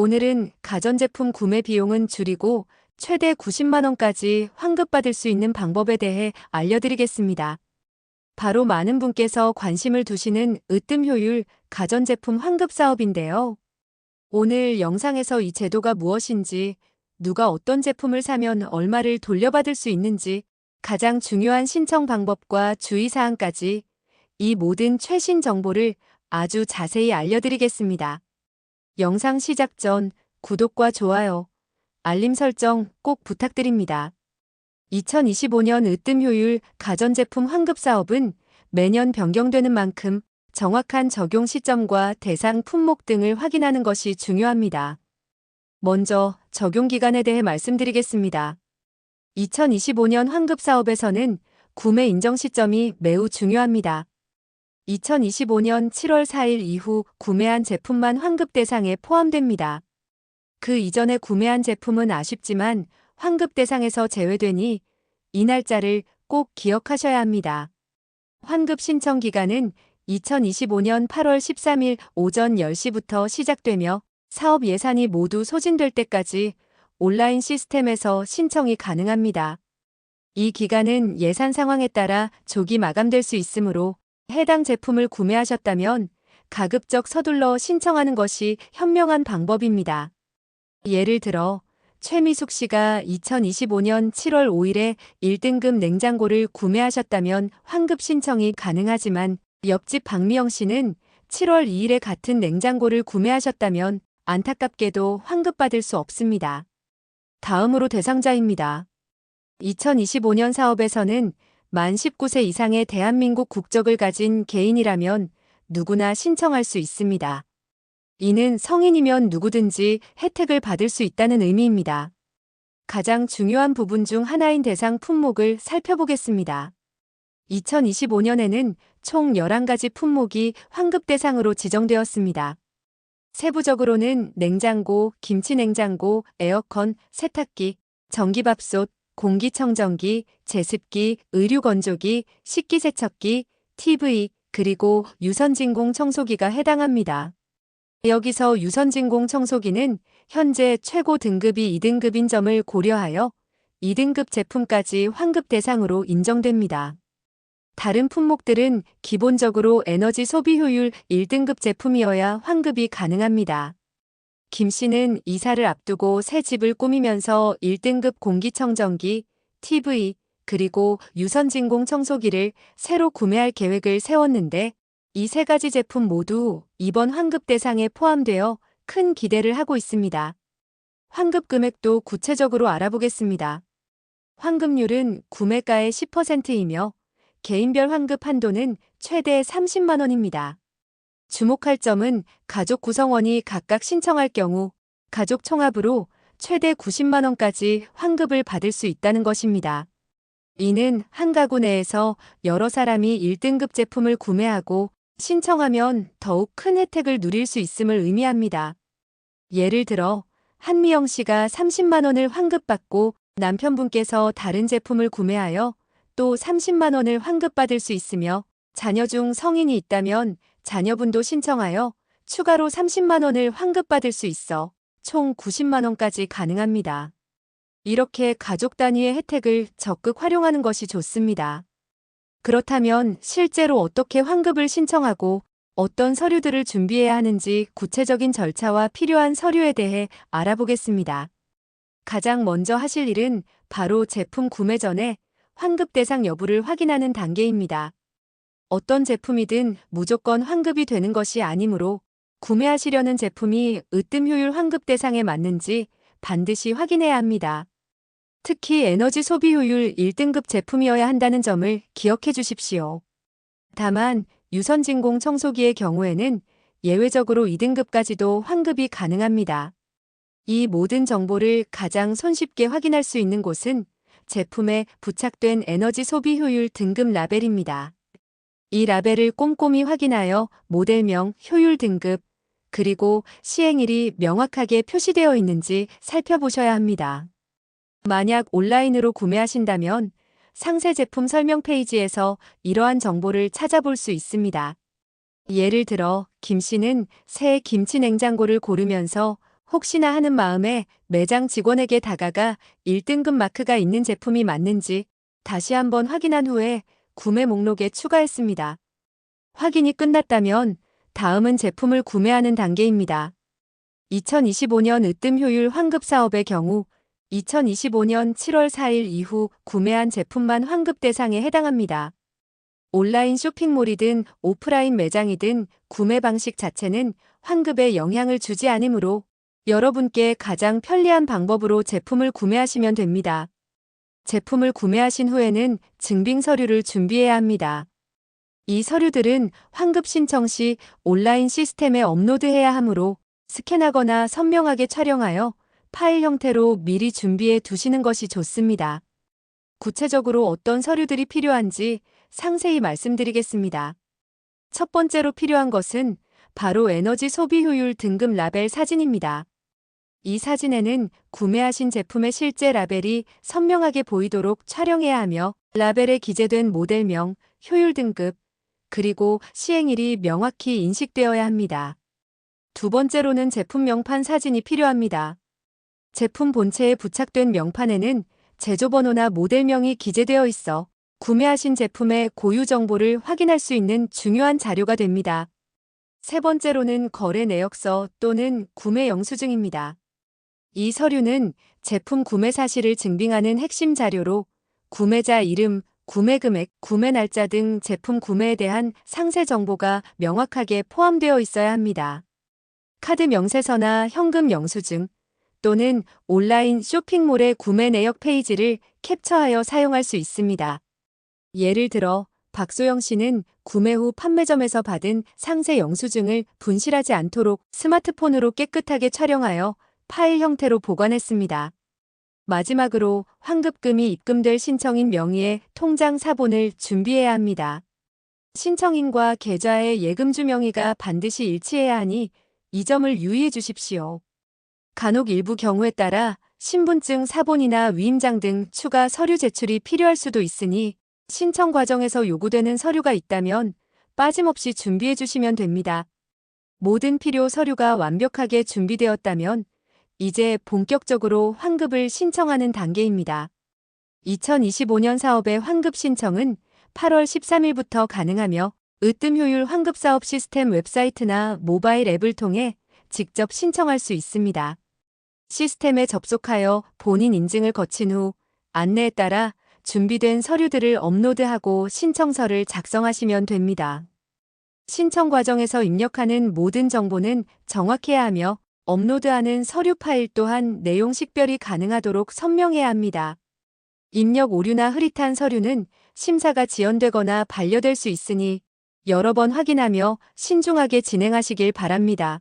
오늘은 가전제품 구매 비용은 줄이고 최대 90만원까지 환급받을 수 있는 방법에 대해 알려드리겠습니다. 바로 많은 분께서 관심을 두시는 으뜸 효율 가전제품 환급 사업인데요. 오늘 영상에서 이 제도가 무엇인지, 누가 어떤 제품을 사면 얼마를 돌려받을 수 있는지, 가장 중요한 신청 방법과 주의사항까지 이 모든 최신 정보를 아주 자세히 알려드리겠습니다. 영상 시작 전 구독과 좋아요, 알림 설정 꼭 부탁드립니다. 2025년 으뜸 효율 가전제품 환급 사업은 매년 변경되는 만큼 정확한 적용 시점과 대상 품목 등을 확인하는 것이 중요합니다. 먼저 적용 기간에 대해 말씀드리겠습니다. 2025년 환급 사업에서는 구매 인정 시점이 매우 중요합니다. 2025년 7월 4일 이후 구매한 제품만 환급 대상에 포함됩니다. 그 이전에 구매한 제품은 아쉽지만 환급 대상에서 제외되니 이 날짜를 꼭 기억하셔야 합니다. 환급 신청 기간은 2025년 8월 13일 오전 10시부터 시작되며 사업 예산이 모두 소진될 때까지 온라인 시스템에서 신청이 가능합니다. 이 기간은 예산 상황에 따라 조기 마감될 수 있으므로 해당 제품을 구매하셨다면 가급적 서둘러 신청하는 것이 현명한 방법입니다. 예를 들어 최미숙 씨가 2025년 7월 5일에 1등급 냉장고를 구매하셨다면 환급 신청이 가능하지만 옆집 박미영 씨는 7월 2일에 같은 냉장고를 구매하셨다면 안타깝게도 환급받을 수 없습니다. 다음으로 대상자입니다. 2025년 사업에서는 만 19세 이상의 대한민국 국적을 가진 개인이라면 누구나 신청할 수 있습니다. 이는 성인이면 누구든지 혜택을 받을 수 있다는 의미입니다. 가장 중요한 부분 중 하나인 대상 품목을 살펴보겠습니다. 2025년에는 총 11가지 품목이 환급 대상으로 지정되었습니다. 세부적으로는 냉장고, 김치냉장고, 에어컨, 세탁기, 전기밥솥, 공기청정기, 제습기, 의류건조기, 식기세척기, TV, 그리고 유선진공 청소기가 해당합니다. 여기서 유선진공 청소기는 현재 최고 등급이 2등급인 점을 고려하여 2등급 제품까지 환급 대상으로 인정됩니다. 다른 품목들은 기본적으로 에너지 소비 효율 1등급 제품이어야 환급이 가능합니다. 김 씨는 이사를 앞두고 새 집을 꾸미면서 1등급 공기청정기, TV, 그리고 유선진공 청소기를 새로 구매할 계획을 세웠는데 이 세 가지 제품 모두 이번 환급 대상에 포함되어 큰 기대를 하고 있습니다. 환급 금액도 구체적으로 알아보겠습니다. 환급률은 구매가의 10%이며 개인별 환급 한도는 최대 30만 원입니다. 주목할 점은 가족 구성원이 각각 신청할 경우 가족 총합으로 최대 90만 원까지 환급을 받을 수 있다는 것입니다. 이는 한 가구 내에서 여러 사람이 1등급 제품을 구매하고 신청하면 더욱 큰 혜택을 누릴 수 있음을 의미합니다. 예를 들어 한미영 씨가 30만 원을 환급받고 남편분께서 다른 제품을 구매하여 또 30만 원을 환급받을 수 있으며 자녀 중 성인이 있다면 자녀분도 신청하여 추가로 30만 원을 환급받을 수 있어 총 90만 원까지 가능합니다. 이렇게 가족 단위의 혜택을 적극 활용하는 것이 좋습니다. 그렇다면 실제로 어떻게 환급을 신청하고 어떤 서류들을 준비해야 하는지 구체적인 절차와 필요한 서류에 대해 알아보겠습니다. 가장 먼저 하실 일은 바로 제품 구매 전에 환급 대상 여부를 확인하는 단계입니다. 어떤 제품이든 무조건 환급이 되는 것이 아니므로 구매하시려는 제품이 으뜸 효율 환급 대상에 맞는지 반드시 확인해야 합니다. 특히 에너지 소비 효율 1등급 제품이어야 한다는 점을 기억해 주십시오. 다만 유선진공 청소기의 경우에는 예외적으로 2등급까지도 환급이 가능합니다. 이 모든 정보를 가장 손쉽게 확인할 수 있는 곳은 제품에 부착된 에너지 소비 효율 등급 라벨입니다. 이 라벨을 꼼꼼히 확인하여 모델명, 효율 등급, 그리고 시행일이 명확하게 표시되어 있는지 살펴보셔야 합니다. 만약 온라인으로 구매하신다면 상세 제품 설명 페이지에서 이러한 정보를 찾아볼 수 있습니다. 예를 들어 김 씨는 새 김치 냉장고를 고르면서 혹시나 하는 마음에 매장 직원에게 다가가 1등급 마크가 있는 제품이 맞는지 다시 한번 확인한 후에 구매 목록에 추가했습니다. 확인이 끝났다면 다음은 제품을 구매하는 단계입니다. 2025년 으뜸 효율 환급 사업의 경우 2025년 7월 4일 이후 구매한 제품만 환급 대상에 해당합니다. 온라인 쇼핑몰이든 오프라인 매장이든 구매 방식 자체는 환급에 영향을 주지 않으므로 여러분께 가장 편리한 방법으로 제품을 구매하시면 됩니다. 제품을 구매하신 후에는 증빙 서류를 준비해야 합니다. 이 서류들은 환급 신청 시 온라인 시스템에 업로드해야 하므로 스캔하거나 선명하게 촬영하여 파일 형태로 미리 준비해 두시는 것이 좋습니다. 구체적으로 어떤 서류들이 필요한지 상세히 말씀드리겠습니다. 첫 번째로 필요한 것은 바로 에너지 소비 효율 등급 라벨 사진입니다. 이 사진에는 구매하신 제품의 실제 라벨이 선명하게 보이도록 촬영해야 하며 라벨에 기재된 모델명, 효율 등급, 그리고 시행일이 명확히 인식되어야 합니다. 두 번째로는 제품 명판 사진이 필요합니다. 제품 본체에 부착된 명판에는 제조번호나 모델명이 기재되어 있어 구매하신 제품의 고유 정보를 확인할 수 있는 중요한 자료가 됩니다. 세 번째로는 거래 내역서 또는 구매 영수증입니다. 이 서류는 제품 구매 사실을 증빙하는 핵심 자료로 구매자 이름, 구매 금액, 구매 날짜 등 제품 구매에 대한 상세 정보가 명확하게 포함되어 있어야 합니다. 카드 명세서나 현금 영수증 또는 온라인 쇼핑몰의 구매 내역 페이지를 캡처하여 사용할 수 있습니다. 예를 들어 박소영 씨는 구매 후 판매점에서 받은 상세 영수증을 분실하지 않도록 스마트폰으로 깨끗하게 촬영하여 파일 형태로 보관했습니다. 마지막으로 환급금이 입금될 신청인 명의의 통장 사본을 준비해야 합니다. 신청인과 계좌의 예금주 명의가 반드시 일치해야 하니 이 점을 유의해 주십시오. 간혹 일부 경우에 따라 신분증 사본이나 위임장 등 추가 서류 제출이 필요할 수도 있으니 신청 과정에서 요구되는 서류가 있다면 빠짐없이 준비해 주시면 됩니다. 모든 필요 서류가 완벽하게 준비되었다면 이제 본격적으로 환급을 신청하는 단계입니다. 2025년 사업의 환급 신청은 8월 13일부터 가능하며 으뜸 효율 환급 사업 시스템 웹사이트나 모바일 앱을 통해 직접 신청할 수 있습니다. 시스템에 접속하여 본인 인증을 거친 후 안내에 따라 준비된 서류들을 업로드하고 신청서를 작성하시면 됩니다. 신청 과정에서 입력하는 모든 정보는 정확해야 하며 업로드하는 서류 파일 또한 내용 식별이 가능하도록 선명해야 합니다. 입력 오류나 흐릿한 서류는 심사가 지연되거나 반려될 수 있으니 여러 번 확인하며 신중하게 진행하시길 바랍니다.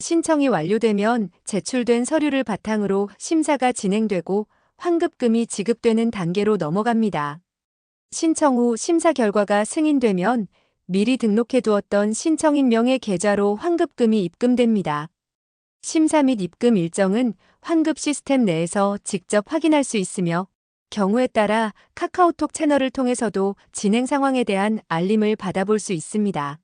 신청이 완료되면 제출된 서류를 바탕으로 심사가 진행되고 환급금이 지급되는 단계로 넘어갑니다. 신청 후 심사 결과가 승인되면 미리 등록해 두었던 신청인 명의 계좌로 환급금이 입금됩니다. 심사 및 입금 일정은 환급 시스템 내에서 직접 확인할 수 있으며 경우에 따라 카카오톡 채널을 통해서도 진행 상황에 대한 알림을 받아볼 수 있습니다.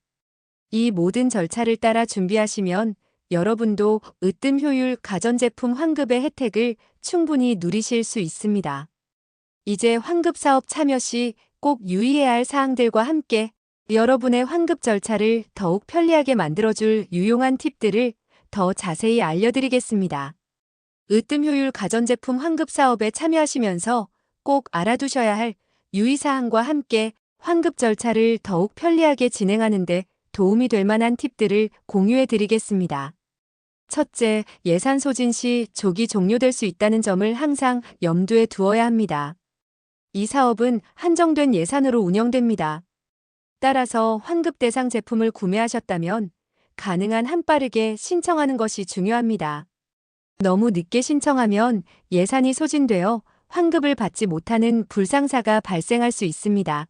이 모든 절차를 따라 준비하시면 여러분도 으뜸 효율 가전제품 환급의 혜택을 충분히 누리실 수 있습니다. 이제 환급 사업 참여 시 꼭 유의해야 할 사항들과 함께 여러분의 환급 절차를 더욱 편리하게 만들어줄 유용한 팁들을 더 자세히 알려드리겠습니다. 으뜸 효율 가전제품 환급 사업에 참여하시면서 꼭 알아두셔야 할 유의사항과 함께 환급 절차를 더욱 편리하게 진행하는 데 도움이 될 만한 팁들을 공유해 드리겠습니다. 첫째, 예산 소진 시 조기 종료될 수 있다는 점을 항상 염두에 두어야 합니다. 이 사업은 한정된 예산으로 운영됩니다. 따라서 환급 대상 제품을 구매하셨다면 가능한 한 빠르게 신청하는 것이 중요합니다. 너무 늦게 신청하면 예산이 소진되어 환급을 받지 못하는 불상사가 발생할 수 있습니다.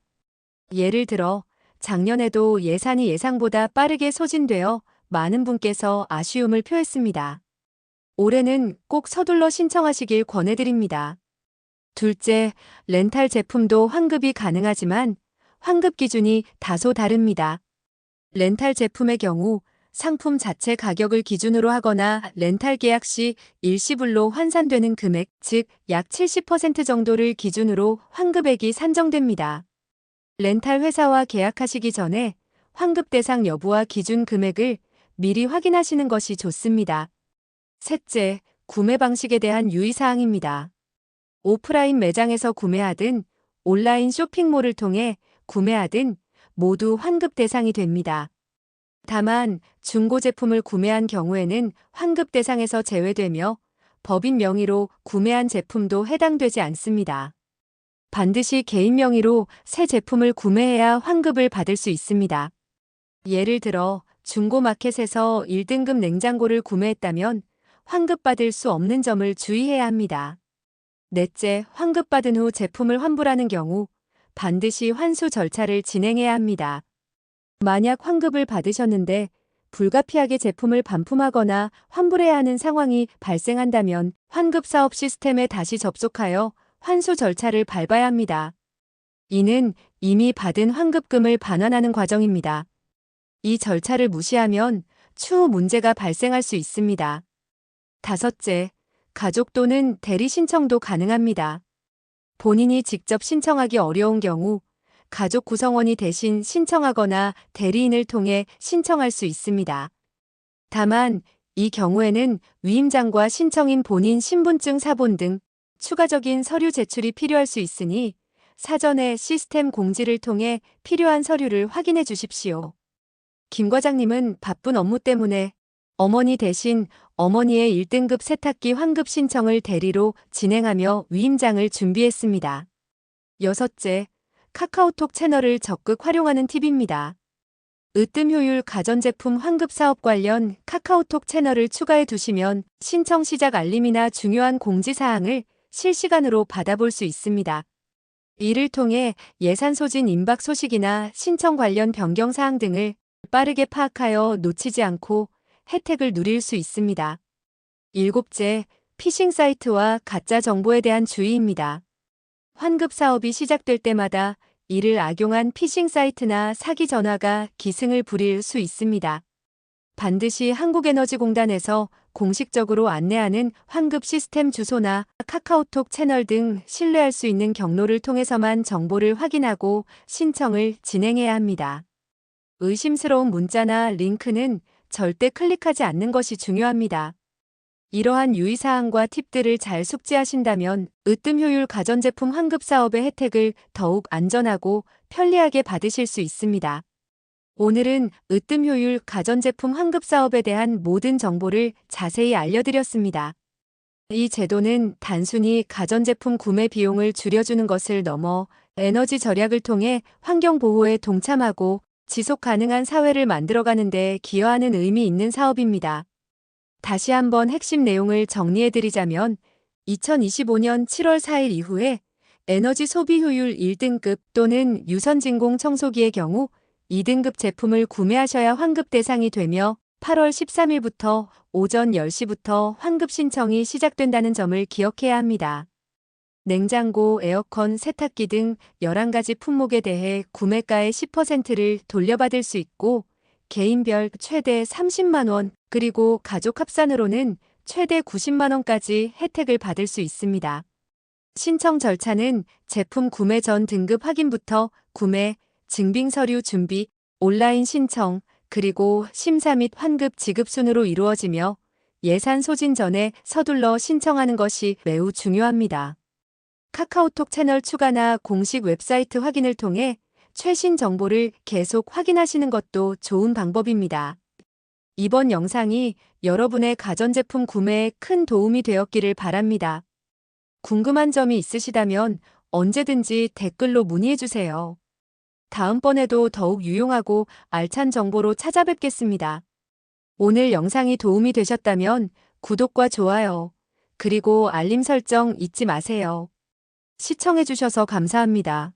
예를 들어 작년에도 예산이 예상보다 빠르게 소진되어 많은 분께서 아쉬움을 표했습니다. 올해는 꼭 서둘러 신청하시길 권해드립니다. 둘째, 렌탈 제품도 환급이 가능하지만 환급 기준이 다소 다릅니다. 렌탈 제품의 경우 상품 자체 가격을 기준으로 하거나 렌탈 계약 시 일시불로 환산되는 금액, 즉 약 70% 정도를 기준으로 환급액이 산정됩니다. 렌탈 회사와 계약하시기 전에 환급 대상 여부와 기준 금액을 미리 확인하시는 것이 좋습니다. 셋째, 구매 방식에 대한 유의사항입니다. 오프라인 매장에서 구매하든 온라인 쇼핑몰을 통해 구매하든 모두 환급 대상이 됩니다. 다만 중고 제품을 구매한 경우에는 환급 대상에서 제외되며 법인 명의로 구매한 제품도 해당되지 않습니다. 반드시 개인 명의로 새 제품을 구매해야 환급을 받을 수 있습니다. 예를 들어 중고 마켓에서 1등급 냉장고를 구매했다면 환급받을 수 없는 점을 주의해야 합니다. 넷째, 환급받은 후 제품을 환불하는 경우 반드시 환수 절차를 진행해야 합니다. 만약 환급을 받으셨는데 불가피하게 제품을 반품하거나 환불해야 하는 상황이 발생한다면 환급 사업 시스템에 다시 접속하여 환수 절차를 밟아야 합니다. 이는 이미 받은 환급금을 반환하는 과정입니다. 이 절차를 무시하면 추후 문제가 발생할 수 있습니다. 다섯째, 가족 또는 대리 신청도 가능합니다. 본인이 직접 신청하기 어려운 경우 가족 구성원이 대신 신청하거나 대리인을 통해 신청할 수 있습니다. 다만 이 경우에는 위임장과 신청인 본인 신분증 사본 등 추가적인 서류 제출이 필요할 수 있으니 사전에 시스템 공지를 통해 필요한 서류를 확인해 주십시오. 김 과장님은 바쁜 업무 때문에 어머니 대신 어머니의 1등급 세탁기 환급 신청을 대리로 진행하며 위임장을 준비했습니다. 여섯째, 카카오톡 채널을 적극 활용하는 팁입니다. 으뜸 효율 가전제품 환급 사업 관련 카카오톡 채널을 추가해 두시면 신청 시작 알림이나 중요한 공지사항을 실시간으로 받아볼 수 있습니다. 이를 통해 예산 소진 임박 소식이나 신청 관련 변경 사항 등을 빠르게 파악하여 놓치지 않고 혜택을 누릴 수 있습니다. 일곱째, 피싱 사이트와 가짜 정보에 대한 주의입니다. 환급 사업이 시작될 때마다 이를 악용한 피싱 사이트나 사기 전화가 기승을 부릴 수 있습니다. 반드시 한국에너지공단에서 공식적으로 안내하는 환급 시스템 주소나 카카오톡 채널 등 신뢰할 수 있는 경로를 통해서만 정보를 확인하고 신청을 진행해야 합니다. 의심스러운 문자나 링크는 절대 클릭하지 않는 것이 중요합니다. 이러한 유의사항과 팁들을 잘 숙지하신다면 으뜸 효율 가전제품 환급 사업의 혜택을 더욱 안전하고 편리하게 받으실 수 있습니다. 오늘은 으뜸 효율 가전제품 환급 사업에 대한 모든 정보를 자세히 알려드렸습니다. 이 제도는 단순히 가전제품 구매 비용을 줄여주는 것을 넘어 에너지 절약을 통해 환경 보호에 동참하고 지속 가능한 사회를 만들어가는 데 기여하는 의미 있는 사업입니다. 다시 한번 핵심 내용을 정리해드리자면 2025년 7월 4일 이후에 에너지 소비 효율 1등급 또는 유선진공 청소기의 경우 2등급 제품을 구매하셔야 환급 대상이 되며 8월 13일부터 오전 10시부터 환급 신청이 시작된다는 점을 기억해야 합니다. 냉장고, 에어컨, 세탁기 등 11가지 품목에 대해 구매가의 10%를 돌려받을 수 있고 개인별 최대 30만원, 그리고 가족 합산으로는 최대 90만원까지 혜택을 받을 수 있습니다. 신청 절차는 제품 구매 전 등급 확인부터 구매, 증빙 서류 준비, 온라인 신청, 그리고 심사 및 환급 지급 순으로 이루어지며 예산 소진 전에 서둘러 신청하는 것이 매우 중요합니다. 카카오톡 채널 추가나 공식 웹사이트 확인을 통해 최신 정보를 계속 확인하시는 것도 좋은 방법입니다. 이번 영상이 여러분의 가전제품 구매에 큰 도움이 되었기를 바랍니다. 궁금한 점이 있으시다면 언제든지 댓글로 문의해주세요. 다음번에도 더욱 유용하고 알찬 정보로 찾아뵙겠습니다. 오늘 영상이 도움이 되셨다면 구독과 좋아요, 그리고 알림 설정 잊지 마세요. 시청해주셔서 감사합니다.